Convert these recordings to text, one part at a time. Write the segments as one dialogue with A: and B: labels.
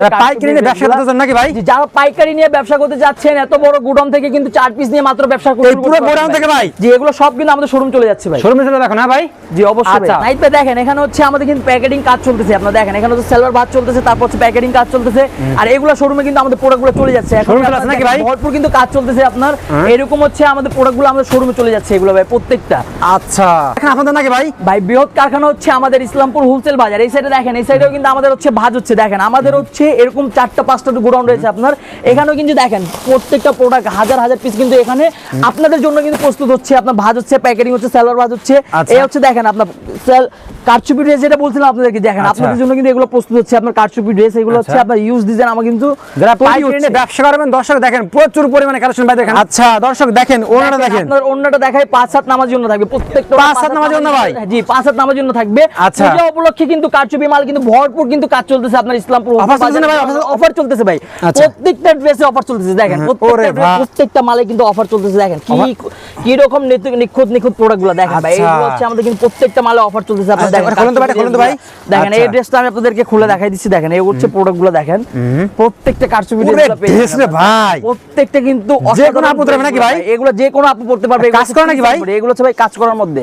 A: পাইকারি নিয়ে ব্যবসা করতে চান নাকি ভাই?
B: যারা পাইকারি নিয়ে ব্যবসা করতে যাচ্ছেন এত বড় গুডাউন থেকে কিন্তু চার পিস নিয়ে মাত্র ব্যবসা করতে
A: এই পুরো গোডাউন থেকে ভাই?
B: জি এগুলো সব কিন্তু আমাদের শোরুম চলে যাচ্ছে ভাই।
A: শোরুমে চলে দেখো না ভাই?
B: জি অবশ্যই
A: আচ্ছা।
B: নাইট ভাই দেখেন এখানে হচ্ছে আমাদের কিন্তু প্যাকেটিং কাজ চলতেছে। আপনারা দেখেন এখানে হচ্ছে সেলভার ভাত চলতেছে তারপর হচ্ছে প্যাকেটিং কাজ চলতেছে। আর এগুলো শোরুমে কিন্তু আমাদের প্রোডাক্টগুলো চলে যাচ্ছে। এখন
A: চলে
B: আপনারা
A: নাকি ভাই?
B: ভরপুর কিন্তু কাজ চলতেছে আপনার। এরকম হচ্ছে আমাদের প্রোডাক্টগুলো আমাদের শোরুমে চলে যাচ্ছে এগুলো ভাই প্রত্যেকটা।
A: আচ্ছা। এখন আপনাদের নাকি ভাই?
B: ভাই বৃহৎ কারখানা হচ্ছে আমাদের ইসলামপুর হোলসেল বাজার। এই সাইডে দেখেন এই সাইডেও কিন্তু আমাদের হচ্ছে ভাজ হচ্ছে। দেখেন আমাদের হচ্ছে এরকম চারটা পাঁচটা গোডাউন রয়েছে আপনার এখানেও কিন্তু দেখেন প্রত্যেকটা প্রোডাক্ট হাজার হাজার পিস কিন্তু এখানে আপনাদের জন্য কিন্তু প্রস্তুত হচ্ছে আপনার ভাজ হচ্ছে প্যাকেটিং হচ্ছে সালোয়ার ভাজ হচ্ছে
A: আচ্ছা।
B: এই হচ্ছে দেখেন আপনার কারচুপি ড্রেস যেটা বলছিলাম আপনাদেরকে দেখেন
A: আচ্ছা।
B: আপনাদের জন্য কিন্তু এগুলো প্রস্তুত হচ্ছে আপনার কারচুপি ড্রেস এগুলো হচ্ছে
A: আচ্ছা।
B: আপনার ইউজ ডিজাইন আমার কিন্তু
A: যারা পাইকারি ব্যবসা করবেন দর্শক দেখেন প্রচুর পরিমাণে কালেকশন ভাই দেখেন আচ্ছা দর্শক দেখেন ওনারা দেখেন
B: আপনার অন্যটা দেখায় পাঁচ হাত নামার জন্য থাকবে প্রত্যেকটা
A: পাঁচ হাত নামার জন্য ভাই?
B: জি পাঁচ হাত নামার জন্য থাকবে
A: আচ্ছা।
B: পূজা উপলক্ষে কিন্তু কারচুপি মাল কিন্তু ভরপুর কিন্তু কাজ চলতেছে আপনার ইসলামপুর
A: চলতেছে না ভাই?
B: অফার চলতেছে ভাই।
A: আচ্ছা।
B: প্রত্যেকটা ড্রেসে অফার চলতেছে দেখেন। প্রত্যেকটা মালে কিন্তু অফার চলতেছে দেখেন। কি কি রকম নিখুঁত নিখুঁত প্রোডাক্টগুলো দেখেন ভাই।
A: আচ্ছা।
B: এগুলো হচ্ছে আমাদের কিন্তু প্রত্যেকটা মালে অফার চলতেছে আপনারা
A: আচ্ছা,
B: দেখেন।
A: ভাই, খুলুন তো ভাই।
B: দেখেন এই। ড্রেসটা আমি আপনাদেরকে খুলে দেখাই দিচ্ছি দেখেন। এই হচ্ছে প্রোডাক্টগুলো দেখেন। প্রত্যেকটা কারচুপি
A: dress রে ভাই।
B: প্রত্যেকটা কিন্তু
A: যে কোনো আপু নাকি ভাই?
B: এগুলো যে কোনো আপু পড়তে পারবে।
A: কাজ করে নাকি ভাই?
B: এগুলো হচ্ছে ভাই কাজ করার মধ্যে।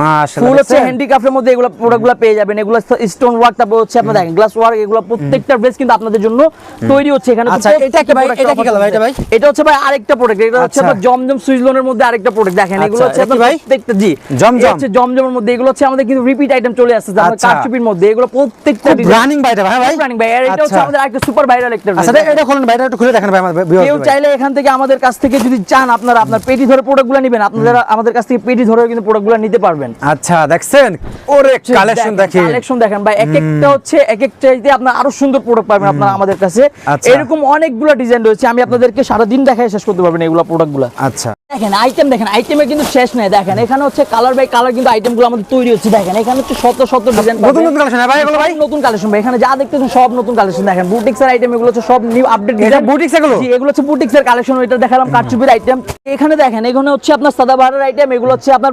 A: মাশাআল্লাহ।
B: ফুল হচ্ছে হ্যান্ডিক্রাফটের মধ্যে এগুলো প্রোডাক্টগুলো পেয়ে যাবেন। এগুলো স্টোন ওয়ার্ক তারপর হচ্ছে আপনার দেখেন গ্লাস ওয়ার্ক এগুলো প্রত্যেকটা ড্রেস কিন্তু আপনাদের জন্য তৈরি হচ্ছে এখানে।
A: আচ্ছা, এটা কি ভাই? এটা কি কালার ভাই, এটা ভাই?
B: এটা হচ্ছে ভাই আরেকটা প্রোডাক্ট এটা হচ্ছে
A: আচ্ছা।
B: আপনার জমজম সুইজলনের মধ্যে আরেকটা প্রোডাক্ট দেখেন। এগুলো
A: আচ্ছা,
B: হচ্ছে আপনার
A: ভাই?
B: প্রত্যেকটা জি।
A: জমজম?
B: হচ্ছে জমজমের মধ্যে এগুলো হচ্ছে আমাদের কিন্তু রিপিট আইটেম চলে আসছে যে আমরা
A: আচ্ছা।
B: কারচুপির মধ্যে এগুলো প্রত্যেকটা
A: রানিং ভাই এটা ভাই ভাই।
B: রানিং ভাই। এটা হচ্ছে। আমাদের একটা সুপার ভাইরাল একটা
A: আচ্ছা এটা- খুলুন ভাই এটা একটু খুলে দেখেন ভাই viewers
B: কেউ চাইলে এখান থেকে আমাদের কাছ থেকে যদি চান আপনারা আপনার পেটি ধরে প্রোডাক্টগুলো নেবেন। আপনারা আমাদের কাছ থেকে পেটি ধরেও কিন্তু প্রোডাক্টগুলো নিতে পারবেন।
A: আচ্ছা দেখছেন? ওরে কালেকশন দেখেন
B: কালেকশন দেখেন ভাই। এক একটা হচ্ছে এক এক চাইতে আপনার আরও সুন্দর প্রোডাক্ট পাবেন আপনারা আমাদের কাছে।
A: আচ্ছা।
B: এরকম অনেকগুলো ডিজাইন রয়েছে আমি আপনাদেরকে সারা দিন দেখায় শেষ করতে পারবেন এগুলো প্রোডাক্টগুলো
A: আচ্ছা।
B: দেখেন আইটেম দেখেন আইটেমে কিন্তু শেষ নেই দেখেন। এখানে হচ্ছে কালার বাই কালার কিন্তু আইটেমগুলো আমাদের তৈরি হচ্ছে দেখেন। এখানে হচ্ছে শত শত ডিজাইন
A: নতুন নতুন কালেকশন ভাই এগুলো ভাই?
B: নতুন কালেকশন ভাই এখানে যা দেখতেছেন সব নতুন কালেকশন দেখেন। বুটিক্স এর আইটেম এগুলো হচ্ছে সব নিউ আপডেট
A: এটা boutiques এগুলো?
B: জি এগুলো হচ্ছে বুটিক্স এর কালেকশন এটা দেখালাম কারচুপির আইটেম এখানে দেখেন এখানে হচ্ছে আপনার সাদাবাহারের আইটেম এগুলো হচ্ছে আপনার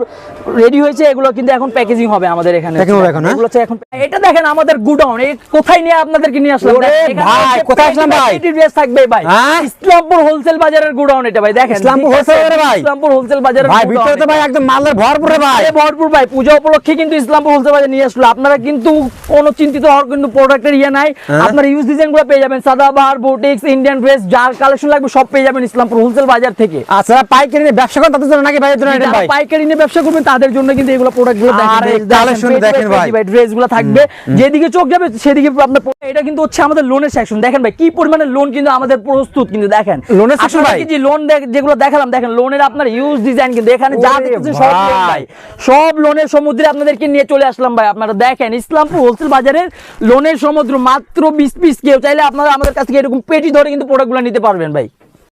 B: রেডি হয়েছে এগুলো কিন্তু এখন প্যাকেজিং হবে আমাদের এখন,
A: হ্যাঁ?
B: এগুলো হচ্ছে এখন এটা দেখেন আমাদের গুডাউন এই কোথায় নিয়ে আপনাদেরকে নিয়ে আসলাম
A: ওরে
B: দেখেন, এখানে
A: ভাই, কোথায় আসলাম ভাই?
B: ড্রেস থাকবে ভাই
A: হ্যাঁ?
B: ইসলামপুর হোলসেল বাজারের গুডাউন এটা ভাই দেখেন
A: ইসলামপুর
B: ঠিক আছে?
A: wholesale বাজারে ভাই?
B: ইসলামপুর হোলসেল বাজারের
A: ভাই ভিতরে তো ভাই একদম মালের ভরপুর ভাই
B: ভরপুর ভাই পূজা উপলক্ষে কিন্তু ইসলামপুর হোলসেল বাজার নিয়ে আসলো আপনারা কিন্তু কোনো চিন্তিত হওয়ার কিন্তু প্রোডাক্টের ইয়ে নাই
A: হ্যাঁ।
B: ইউজ ডিজাইন পেয়ে যাবেন সাদাবাহার বুটিক্স ইন্ডিয়ান ড্রেস যার কালেকশন লাগবে সব পেয়ে যাবেন ইসলামপুর হোলসেল বাজার থেকে
A: আচ্ছা পাইকারি নিয়ে ব্যবসা করেন তাদের জন্য নাকি ভাই জন্য ভাই
B: পাইকারি নিয়ে ব্যবসা করবেন তাদের জন্য কিন্তু এগুলো প্রোডাক্টগুলো
A: আরে collection দেখেন ভাই।
B: ড্রেসগুলো থাকবে যেদিকে চোখ যাবে সেদিকে আপনার এটা কিন্তু হচ্ছে আমাদের লোনের সেকশন দেখেন ভাই কি পরিমাণে লোন কিন্তু আমাদের প্রস্তুত কিন্তু দেখেন।
A: লোনের
B: সেকশন
A: ভাই?
B: যে লোন যেগুলো দেখালাম দেখেন লোনের আপনার ইউজ ডিজাইন কিন্তু এখানে যা দেখতেছেন সব লোন
A: ভাই।
B: ভাই। সব লোনের সমুদ্রে আপনাদেরকে নিয়ে চলে আসলাম ভাই। আপনারা দেখেন ইসলামপুর হোলসেল বাজারের লোনের সমুদ্র মাত্র বিশ পিস কেউ চাইলে আপনারা আমাদের কাছ থেকে এরকম পেটি ধরে কিন্তু প্রোডাক্টগুলো নিতে পারবেন ভাই।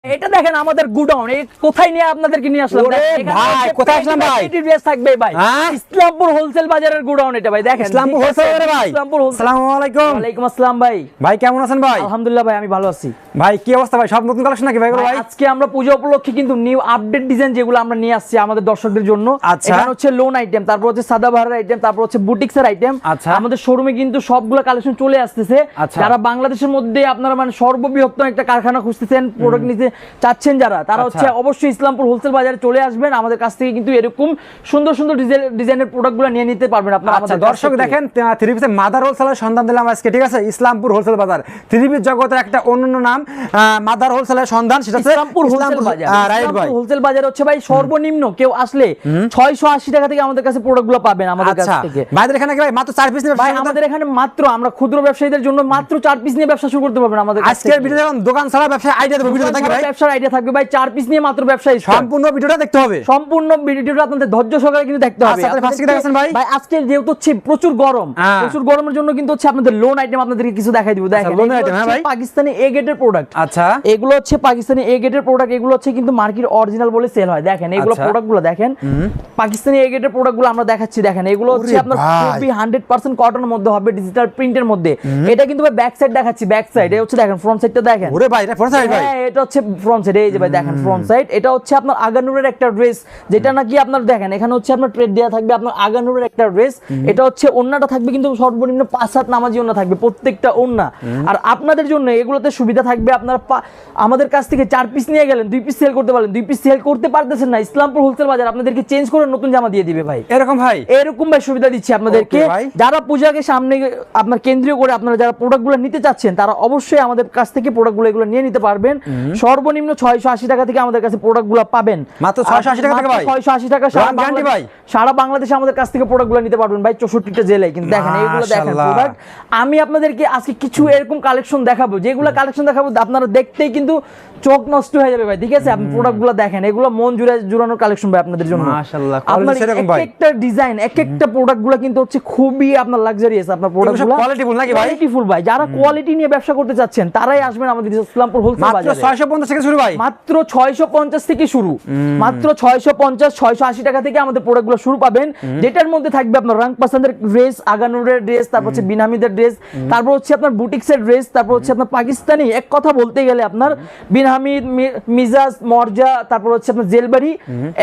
B: এটা দেখেন আমাদের গুডাউন। এই কোথায় নিয়ে আপনাদেরকে নিয়ে আসলাম?
A: ভাই, কোথায় আসলাম ভাই?
B: ড্রেস থাকবে ভাই।
A: হ্যাঁ?
B: ইসলামপুর হোলসেল বাজারের গুডাউন এটা ভাই দেখেন।
A: ইসলামপুর হোলসেল বাজারে ভাই।
B: ইসলামপুর wholesale-
A: আসসালামু আলাইকুম।
B: ওয়ালাইকুম আসসালাম ভাই।
A: ভাই কেমন আছেন ভাই?
B: আলহামদুলিল্লাহ ভাই আমি ভালো আছি।
A: ভাই কি অবস্থা ভাই? সব নতুন কালেকশন নাকি ভাই
B: ভাই, আজকে আমরা পূজা উপলক্ষে কিন্তু নিউ আপডেট ডিজাইন যেগুলো আমরা নিয়ে আসছি আমাদের দর্শকদের জন্য।
A: আচ্ছা।
B: এখানে হচ্ছে লোন আইটেম তারপর হচ্ছে সাদাবাহারের আইটেম তারপর হচ্ছে বুটিক্সের আইটেম
A: আচ্ছা।
B: আমাদের শোরুমে কিন্তু সবগুলো কালেকশন চলে আসতেছে।
A: আচ্ছা।
B: যারা বাংলাদেশের মধ্যে আপনারা মানে সর্ববৃহত্তম একটা কারখানা খুঁজতেছেন প্রোডাক্ট নিতে চাচ্ছেন যারা তারা
A: আচ্ছা।
B: হচ্ছে অবশ্যই ইসলামপুর হোলসেল বাজারে চলে আসবেন। আমাদের কাছ থেকে কিন্তু এরকম সুন্দর সুন্দর ডিজাইন- ডিজাইনের প্রোডাক্টগুলো নিয়ে নিতে পারবেন আপনারা
A: আচ্ছা
B: আমাদের
A: দর্শক দেখেন থ্রি পিসের মাদার হোলসেলের সন্ধান দিলাম আজকে ঠিক আছে? ইসলামপুর হোলসেল বাজার। থ্রি পিস জগতের একটা অন্য নাম মাদার হোলসেলের সন্ধান সেটা হচ্ছে
B: ইসলামপুর হোলসেল বাজার।
A: রাইট ভাই।
B: হোলসেল বাজার হচ্ছে ভাই সর্বনিম্ন কেউ আসলে 680 টাকা থেকে আমাদের কাছে প্রোডাক্টগুলো পাবেন আমাদের কাছ
A: আচ্ছা।
B: থেকে।
A: ভাইদের এখানে কি ভাই মাত্র চার পিস
B: ভাই আমাদের এখানে মাত্র আমরা ক্ষুদ্র ব্যবসায়ীদের জন্য মাত্র চার পিস নিয়ে ব্যবসা শুরু করতে পারবেন আমাদের
A: আজকের। ভিডিও দোকান ছাড়া ব্যবসা আইডিয়া দেবো ভিডিও নাকি ভাই?
B: ব্যবসার আইডিয়া থাকবে। ভাই চার পিস নিয়ে মাত্র ব্যবসায়ী
A: সম্পূর্ণ ভিডিওটা দেখতে হবে।
B: সম্পূর্ণ ভিডিওটা আপনাদের ধৈর্য সহকারে কিন্তু দেখতে হবে।
A: আচ্ছা,
B: আপনাদেরকে-
A: ভাই?
B: ভাই আজকে যেহেতু হচ্ছে প্রচুর গরম
A: হ্যাঁ।
B: প্রচুর গরমের জন্য কিন্তু হচ্ছে আপনাদের লোন আইটেম আপনাদেরকে কিছু দেখাই দিব। দেখেন
A: loan
B: এগুলো
A: হ্যাঁ ভাই?
B: পাকিস্তানি এ গেটের প্রোডাক্ট
A: আচ্ছা।
B: এগুলো হচ্ছে পাকিস্তানি এ গেটের প্রোডাক্ট এগুলো হচ্ছে কিন্তু মার্কেট অরিজিনাল বলে সেল হয়। দেখেন এগুলো
A: আচ্ছা।
B: প্রোডাক্টগুলো দেখেন। পাকিস্তানি এ গেটের প্রোডাক্টগুলো আমরা দেখাচ্ছি। দেখেন এগুলো হচ্ছে আপনার
A: ভাই।
B: খুবই হান্ড্রেড পার্সেন্ট কটনের মধ্যে হবে ডিজিটাল প্রিন্টের মধ্যে। এটা কিন্তু ব্যাক সাইড দেখাচ্ছি ব্যাক সাইড এ হচ্ছে দেখেন ফ্রন্ট সাইডটা দেখেন।
A: ওরে ভাই এটা ফোন সাইড ভাই।
B: হ্যাঁ এটা হচ্ছে ফ্রন্ট সাইড এই যে ভাই দেখেন ফ্রন্ট সাইড এটা হচ্ছে আপনার আগানুরের একটা ড্রেস যেটা নাকি আপনার দেখেন এখানে হচ্ছে আপনার ট্রেড দেওয়া থাকবে আপনার আগানুরের একটা ড্রেস এটা হচ্ছে ওন্নাটা থাকবে কিন্তু সর্বনিম্ন পাঁচ হাত নামাজি ওন্না থাকবে প্রত্যেকটা ওন্না আর আপনাদের জন্য এগুলোতে সুবিধা থাকবে আপনারা আমাদের কাছ থেকে চার পিস নিয়ে গেলেন দুই পিস সেল করতে পারলেন দুই পিস সেল করতে পারতেছেন না ইসলামপুর হোলসেল বাজার আপনাদেরকে চেঞ্জ করে নতুন জামা দিয়ে দিবে ভাই।
A: এরকম ভাই?
B: এরকম ভাই সুবিধা দিচ্ছি আপনাদেরকে। যারা পূজাকে সামনে আপনার কেন্দ্রীয় করে আপনারা যারা প্রোডাক্টগুলো নিতে চাচ্ছেন তারা অবশ্যই আমাদের কাছ থেকে প্রোডাক্টগুলো এগুলো নিয়ে নিতে পারবেন। সর্বনিম্ন ছয়শো আশি টাকা থেকে আমাদের কাছে প্রোডাক্টগুলো পাবেন।
A: মাত্র 680 টাকা থেকে ভাই?
B: ছয়শো আশি টাকা
A: ভাই?
B: সারা বাংলাদেশে আমাদের কাছ থেকে প্রোডাক্টগুলো নিতে পারবেন ভাই চৌষট্টিটা জেলায় কিন্তু দেখেন এইগুলো দেখেন প্রোডাক্ট আমি আপনাদেরকে আজকে কিছু এরকম কালেকশন দেখাবো যেগুলো কালেকশন দেখাবো আপনারা দেখতেই কিন্তু চোখ নষ্ট হয়ে যাবে ভাই ঠিক আছে? আপনি প্রোডাক্টগুলো দেখেন এগুলো মন জুড়ে জুড়ানোর কালেকশন ভাই আপনাদের জন্য।
A: মাশাআল্লাহ,
B: আপনার এক একটা ডিজাইন এক একটা প্রোডাক্টগুলো কিন্তু হচ্ছে খুবই আপনার লাক্সারিয়াস আপনার প্রোডাক্টগুলো
A: qualityful নাকি ভাই?
B: কোয়ালিটিফুল ভাই যারা কোয়ালিটি নিয়ে ব্যবসা করতে চাচ্ছেন তারাই আসবেন আমাদের ইসলামপুর হোলসেল বাজারে।
A: মাত্র থেকে শুরু ভাই?
B: মাত্র ছয়শো পঞ্চাশ থেকে শুরু। মাত্র ছয়শো পঞ্চাশ ছয়শো আশি টাকা থেকে আমাদের প্রোডাক্টগুলো শুরু পাবেন। যেটার মধ্যে থাকবে আপনার রাং পাসান্দের ড্রেস আগানুরের ড্রেস তারপর হচ্ছে বিনামিদের ড্রেস তারপর হচ্ছে আপনার বুটিক্সের ড্রেস তারপর হচ্ছে আপনার পাকিস্তানি এক কথা বলতে গেলে আপনার বিনহামিদ মিজাজ মর্জা তারপর হচ্ছে আপনার জেলবাড়ি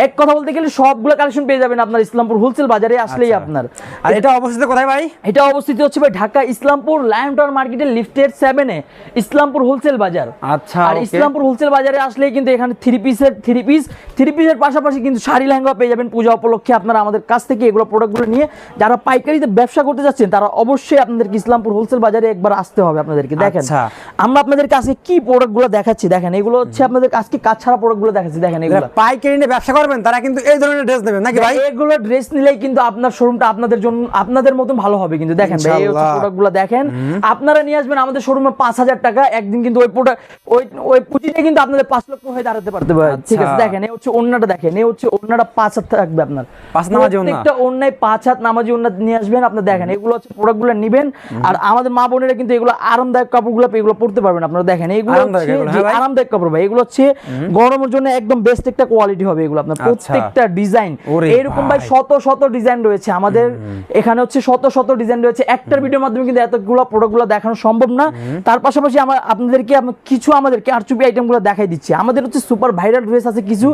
B: এক কথা বলতে গেলে সবগুলো কালেকশন পেয়ে যাবেন আপনার ইসলামপুর হোলসেল বাজারে আসলেই
A: আচ্ছা।
B: আপনার।
A: আর এটা অবস্থিত কোথায় ভাই?
B: এটা অবস্থিত হচ্ছে ভাই ঢাকা ইসলামপুর লায়ন টাওয়ার মার্কেটের লিফটের সেভেনে ইসলামপুর হোলসেল বাজার।
A: আচ্ছা,
B: আর ইসলামপুর হোলসেল বাজারে আসলেই কিন্তু এখানে থ্রি পিসের থ্রি পিস থ্রি পিসের পাশাপাশি কিন্তু শাড়ি লেহেঙ্গা পেয়ে যাবেন পূজা উপলক্ষে আপনারা আমাদের কাছ থেকে এগুলো প্রোডাক্টগুলো নিয়ে। যারা পাইকারিতে ব্যবসা করতে যাচ্ছেন তারা অবশ্যই আপনাদেরকে ইসলামপুর হোলসেল বাজারে একবার আসতে হবে আপনাদেরকে দেখেন।
A: আচ্ছা।
B: আমরা আপনাদের কাছে কি প্রোডাক্টগুলো দেখাচ্ছি দেখেন এগুলো হচ্ছে আপনাদের আজকে কাজ ছাড়া প্রোডাক্টগুলো দেখাচ্ছি দেখেন এগুলো।
A: পাইকারি নিয়ে ব্যবসা করবেন তারা কিন্তু এই ধরনের ড্রেস নেবেন নাকি ভাই?
B: এগুলো ড্রেস নিলেই কিন্তু আপনার শোরুমটা আপনাদের জন্য আপনাদের মতন ভালো হবে কিন্তু দেখেন ভাই এই। প্রোডাক্টগুলো দেখেন। আপনারা নিয়ে আসবেন আমাদের শোরুমে পাঁচ হাজার টাকা একদিন কিন্তু ওই প্রোডাক্ট ওই ওই পুঁজিতে কিন্তু আপনাদের পাঁচ লক্ষ হয়ে দাঁড়াতে পারতে পারে ঠিক আছে
A: আচ্ছা।
B: দেখেন এই হচ্ছে অন্যটা দেখেন এই হচ্ছে অন্যটা পাঁচ হাত থাকবে আপনার
A: পাঁচ নামাজি ওড়না।
B: প্রত্যেকটা অন্যায় পাঁচ হাত নামাজি অন্য নিয়ে আসবেন আপনি দেখেন এগুলো হচ্ছে প্রোডাক্টগুলো নিবেন আর আমাদের মা বোনেরা কিন্তু এগুলো আরামদায়ক কাপড়গুলো এগুলো পড়তে পারবেন আপনারা দেখেন এগুলো
A: আরামদায়ক
B: হচ্ছে জি,
A: হ্যাঁ?
B: আরামদায়ক কাপড় ভাই এগুলো হচ্ছে গরমের জন্য একদম বেস্ট একটা কোয়ালিটি হবে এগুলো আপনার
A: আচ্ছা।
B: প্রত্যেকটা ডিজাইন এরকম ভাই। শত শত ডিজাইন রয়েছে আমাদের এখানে হচ্ছে শত শত ডিজাইন রয়েছে একটার ভিডিওর মাধ্যমে কিন্তু এতগুলো প্রোডাক্টগুলো দেখানো সম্ভব না তার পাশাপাশি আমরা আপনাদেরকে কিছু আমাদের কারচুপি আইটেমগুলো দেখাই দিচ্ছি। আমাদের হচ্ছে সুপার ভাইরাল ড্রেস আছে কিছু।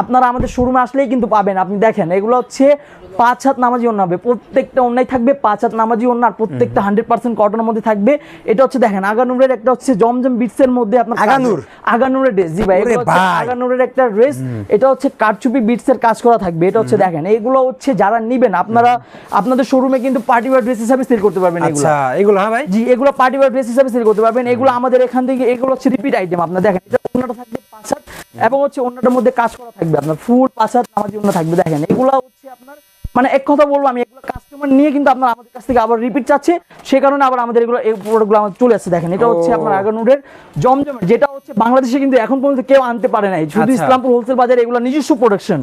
B: আপনারা আমাদের শোরুমে আসলেই কিন্তু পাবেন। আপনি দেখেন এগুলো হচ্ছে পাঁচ হাত নামাজি অন্য হবে। প্রত্যেকটা অন্যায় থাকবে পাঁচ হাত নামাজি অন্য আর প্রত্যেকটা হান্ড্রেড পার্সেন্ট কটনের মধ্যে থাকবে। এটা হচ্ছে দেখেন আগানুরের একটা হচ্ছে জমজম বিটসের মধ্যে আপনার
A: আগানুর?
B: আগানুরের ড্রেস জি ভাই এগুলো। আগানুরের একটা ড্রেস এটা হচ্ছে কারচুপি বিটস এর কাজ করা থাকবে। এটা হচ্ছে দেখেন এইগুলো হচ্ছে যারা নিবেন আপনারা আপনাদের শোরুমে কিন্তু পার্টি ওয়্যার ড্রেস হিসাবে সেল করতে পারবেন এগুলো।
A: আচ্ছা এগুলো হ্যাঁ ভাই?
B: জি এগুলো পার্টি ওয়্যার ড্রেস হিসাবে সেল করতে পারবেন। এগুলো আমাদের এখান থেকে এগুলো হচ্ছে রিপিট আইটেম আপনার দেখেন অন্যটা থাকবে পাঁচ এবং হচ্ছে অন্যটার মধ্যে কাজ করা থাকবে। আপনার ফুল হাত নামাজি অন্য থাকবে। দেখেন, এগুলো হচ্ছে আপনার মানে এক কথা বলব, আমি এগুলো কাস্টমার নিয়ে কিন্তু আপনার আমাদের কাছ থেকে আবার রিপিট চাচ্ছে। সে কারণে আবার আমাদের এগুলো এই প্রোডাক্টগুলো আমাদের চলে আসছে দেখেন। এটা হচ্ছে। আপনার আগানুরের জমজমের যেটা হচ্ছে বাংলাদেশে কিন্তু এখন পর্যন্ত কেউ আনতে পারে নাই। শুধু
A: আচ্ছা।
B: ইসলামপুর হোলসেল বাজারে এগুলো নিজস্ব প্রোডাকশন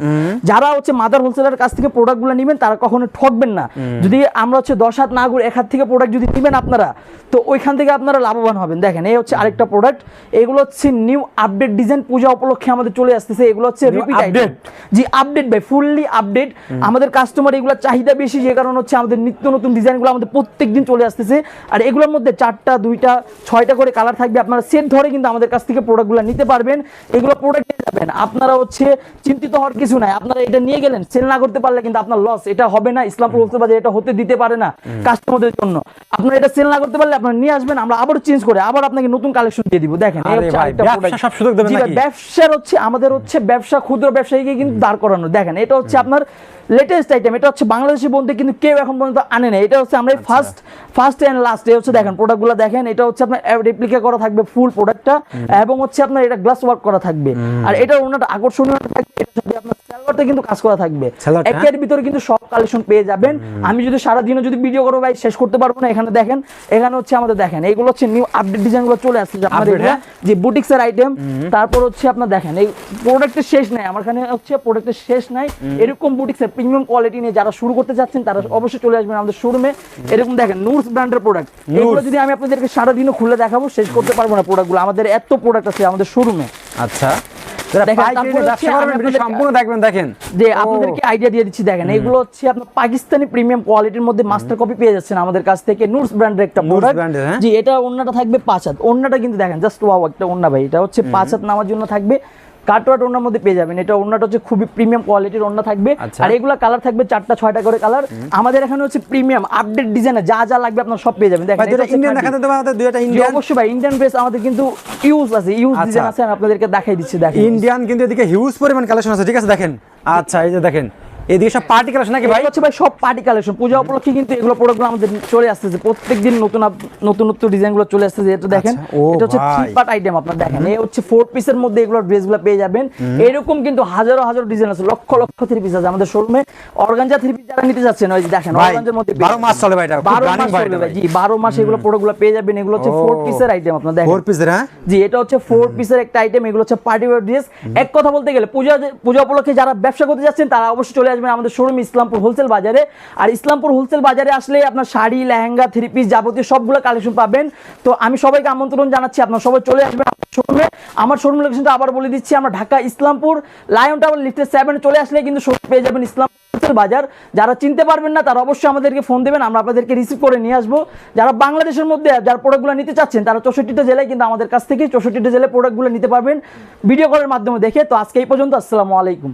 B: যারা হচ্ছে মাদার হোলসেলের কাছ থেকে প্রোডাক্টগুলো নেবেন তারা কখনো ঠকবেন না। যদি আমরা হচ্ছে দশ হাত না ঘুরে এক হাত থেকে প্রোডাক্ট যদি নেবেন আপনারা তো ওইখান থেকে আপনারা লাভবান হবেন। দেখেন এই হচ্ছে আরেকটা প্রোডাক্ট এগুলো হচ্ছে নিউ আপডেট ডিজাইন পূজা উপলক্ষে আমাদের চলে আসতেছে। এগুলো হচ্ছে রিপিট? আপডেট জি আপডেট ভাই ফুললি আপডেট আমাদের কাস্টমার এগুলো চাহিদা বেশি যে কারণে হচ্ছে আমাদের নিত্য নতুন ডিজাইনগুলো আমাদের প্রত্যেক দিন চলে আসতেছে। আর এগুলোর মধ্যে চারটা দুইটা ছয়টা করে কালার থাকবে। আপনারা সেট ধরে কিন্তু আমাদের কাছ থেকে প্রোডাক্টগুলো নিতে পারবেন। এগুলো প্রোডাক্ট নিয়ে যাবেন। আপনারা হচ্ছে চিন্তিত হওয়ার কিছু নাই। আপনারা এটা নিয়ে গেলেন সেল না করতে পারলে কিন্তু আপনার লস এটা হবে না। ইসলামপুর হোলসেল বাজারে এটা হতে দিতে পারে না কাস্টমারদের জন্য। আপনারা এটা সেল না করতে পারলে আপনারা নিয়ে আসবেন। আমরা আবার চেঞ্জ করে আবার আপনাকে নতুন কালেকশন দিয়ে দিব। দেখেন? ব্যবসার হচ্ছে আমাদের হচ্ছে ব্যবসা ক্ষুদ্র ব্যবসায়ীকে কিন্তু দাঁড় করানো। দেখেন এটা হচ্ছে আপনার লেটেস্ট আইটেম এটা হচ্ছে বাংলাদেশি বলতে কিন্তু কেউ এখন পর্যন্ত আনে না এটা হচ্ছে আমরা ফার্স্ট ফার্স্ট এন্ড লাস্ট এ হচ্ছে দেখেন প্রোডাক্টগুলো দেখেন এটা হচ্ছে আপনার রেপ্লিকা করা থাকবে ফুল প্রোডাক্টটা এবং হচ্ছে আপনার এটা গ্লাস ওয়ার্ক করা থাকবে। আর এটা ওনাটা আকর্ষণীয় থাকবে সালোয়ারটা কিন্তু কাজ করা থাকবে। একের ভিতরে কিন্তু সব কালেকশন পেয়ে যাবেন। আমি যদি সারা দিনও যদি ভিডিও করব ভাই শেষ করতে পারব না। এখানে দেখেন এখানে হচ্ছে আমাদের দেখেন এগুলো হচ্ছে নিউ আপডেট ডিজাইনগুলো চলে আসছে
A: হ্যাঁ?
B: এগুলা যে বুটিক্সের আইটেম তারপর হচ্ছে আপনার দেখেন এই প্রোডাক্টের শেষ নাই আমার এখানে হচ্ছে প্রোডাক্টের শেষ নাই। এরকম বুটিক্সের প্রিমিয়াম কোয়ালিটি নিয়ে যারা শুরু করতে যাচ্ছেন তারা অবশ্যই চলে আসবেন আমাদের শোরুমে এরকম দেখেন নুরস ব্র্যান্ডের প্রোডাক্ট এগুলো যদি আমি আপনাদেরকে সারা দিনও খুলে দেখাবো শেষ করতে পারব না প্রোডাক্টগুলো আমাদের এত প্রোডাক্ট আছে আমাদের শোরুমে
A: আচ্ছা। সম্পূর্ণ দেখবেন দেখেন।
B: যে আপনাদেরকে আইডিয়া দিয়ে দিচ্ছি দেখেন এগুলো হচ্ছে আপনার পাকিস্তানি প্রিমিয়াম কোয়ালিটির মধ্যে মাস্টার কপি পেয়ে যাচ্ছেন আমাদের কাছ থেকে নুরস ব্র্যান্ডের একটা প্রোডাক্ট
A: হ্যাঁ?
B: জি এটা অন্যটা থাকবে পাঁচ হাত। অন্যটা কিন্তু দেখেন জাস্ট ওয়াও একটা অন্য ভাই। এটা হচ্ছে পাঁচ হাত নামার জন্য থাকবে। কাটওয়াট ওনার মধ্যে পেয়ে যাবেন। এটা ওনাটা হচ্ছে খুবই প্রিমিয়াম কোয়ালিটির ওনা থাকবে।
A: আচ্ছা।
B: আর এগুলা কালার থাকবে চারটা ছয়টা করে কালার আমাদের এখানে হচ্ছে প্রিমিয়াম আপডেট ডিজাইনে যা যা লাগবে আপনার সব পেয়ে যাবেন। দেখেন
A: ইন্ডিয়ান দেখাতে দেব আমাদের দুইটা ইন্ডিয়ান
B: অবশ্যই ভাই ইন্ডিয়ান ড্রেস আমাদের কিন্তু ইউজ আছে ইউজ
A: আচ্ছা।
B: ডিজাইন আছে আমি আপনাদেরকে দেখাই দিচ্ছি দেখেন।
A: ইন্ডিয়ান কিন্তু এদিকে হিউজ পরিমাণ কালেকশন আছে ঠিক আছে দেখেন। আচ্ছা এই যে দেখেন। এদিকে সব পার্টি কালেকশন নাকি ভাই?
B: হচ্ছে ভাই সব পার্টি কালেকশন পূজা উপলক্ষে কিন্তু এগুলো প্রোডাক্টগুলো আমাদের চলে আসতেছে। প্রত্যেকদিন নতুন নতুন নতুন ডিজাইনগুলো চলে আসতেছে। এটা দেখেন
A: আচ্ছা,
B: এটা হচ্ছে থ্রি পার্ট আইটেম আপনার দেখেন। এই হচ্ছে ফোর পিসের মধ্যে এগুলো ড্রেসগুলো পেয়ে যাবেন। এরকম কিন্তু হাজারো হাজারো ডিজাইন আছে। লক্ষ লক্ষ থ্রি পিস আছে। আমাদের শোরুমে অর্গানজা থ্রি পিস যারা নিতে যাচ্ছেন ওই দেখেন অর্গানজার মধ্যে
A: 12 মাস চলে ভাই এটা, খুব
B: বারো
A: running
B: মাস
A: ভাই
B: চলবে
A: এটা
B: ভাই। জি বারো মাস এগুলো প্রোডাক্টগুলো পেয়ে যাবেন। এগুলো হচ্ছে ফোর পিসের আইটেম আপনার দেখেন।
A: ফোর পিসের হ্যাঁ?
B: জি এটা হচ্ছে ফোর পিসের একটা আইটেম এগুলো হচ্ছে পার্টি ওয়ার ড্রেস এক কথা বলতে গেলে পূজা পূজা উপলক্ষে যারা ব্যবসা করতে যাচ্ছেন তারা অবশ্যই চলে আসবেন আমাদের শোরুম ইসলামপুর হোলসেল বাজারে। আর ইসলামপুর হোলসেল বাজারে আসলে আপনার শাড়ি, লেহেঙ্গা থ্রি পিস যাবতীয় সবগুলো কালেকশন পাবেন। তো আমি সবাইকে আমন্ত্রণ জানাচ্ছি, আপনারা সবাই চলে আসবেন শোরুমে আমার শোরুম লোকেশনটা আবার বলে দিচ্ছি, আমরা ঢাকা, ইসলামপুর লায়ন টাওয়ার লিফটের সেভেন চলে আসলে কিন্তু শোরুম পেয়ে যাবেন ইসলাম বাজার। যারা চিনতে পারবেন না, তারা অবশ্যই আমাদেরকে ফোন দেবেন, আমরা আপনাদেরকে রিসিভ করে নিয়ে আসব। যারা বাংলাদেশের মধ্যে যারা প্রোডাক্টগুলো নিতে চাচ্ছেন, তারা চৌষট্টিটা জেলায় কিন্তু আমাদের কাছ থেকে চৌষট্টিটা জেলায় প্রোডাক্টগুলো নিতে পারবেন। ভিডিও কলের মাধ্যমে দেখে। তো আজকে এই পর্যন্ত, আসসালামু আলাইকুম।